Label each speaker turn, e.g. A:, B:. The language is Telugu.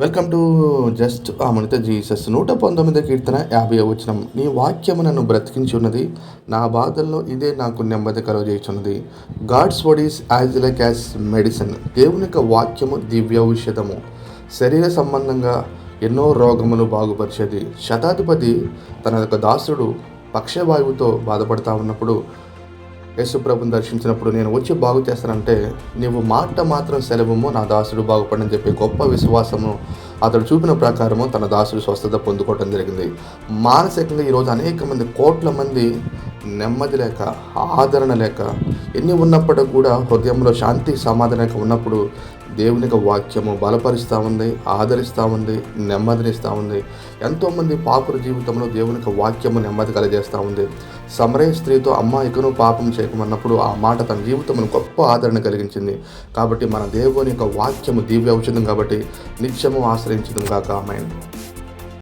A: వెల్కమ్ టు జస్ట్ ఆమనిత జీసస్ నూట పంతొమ్మిది కీర్తన యాభై వచనం. నీ వాక్యము నన్ను బ్రతికించి ఉన్నది నా బాధల్లో ఇదే నాకు నెమ్మది కలుగజేయుచున్నది. God's word is as like as medicine దేవుని యొక్క వాక్యము దివ్య ఔషధము శరీర సంబంధంగా ఎన్నో రోగములు బాగుపరిచేది. శతాధిపతి తన యొక్క దాసుడు పక్షవాయువుతో బాధపడతా ఉన్నప్పుడు యశుప్రభుని దర్శించినప్పుడు నేను వచ్చి బాగు చేస్తానంటే నీవు మాట మాత్రం సెలవుము నా దాసుడు బాగుపడని చెప్పి గొప్ప విశ్వాసము అతడు చూపిన ప్రకారము తన దాసుడు స్వస్థత పొందుకోవడం జరిగింది. మానసికంగా ఈరోజు అనేక మంది కోట్ల మంది నెమ్మది లేక ఆదరణ లేక ఎన్ని ఉన్నప్పటికీ కూడా హృదయంలో శాంతి సమాధానం ఉన్నప్పుడు దేవుని వాక్యము బలపరుస్తూ ఉంది ఆదరిస్తూ ఉంది నెమ్మదినిస్తూ ఉంది ఎంతోమంది పాపుల జీవితంలో దేవుని వాక్యము నెమ్మది కలిగేస్తూ ఉంది సమరయ స్త్రీతో అమ్మ ఇకను పాపం చేయకమన్నప్పుడు ఆ మాట తన జీవితంలో గొప్ప ఆదరణ కలిగించింది. కాబట్టి మన దేవుని యొక్క వాక్యము దివ్య ఔషధం కాబట్టి నిత్యము ఆశ్రయించడం కాక ఆమె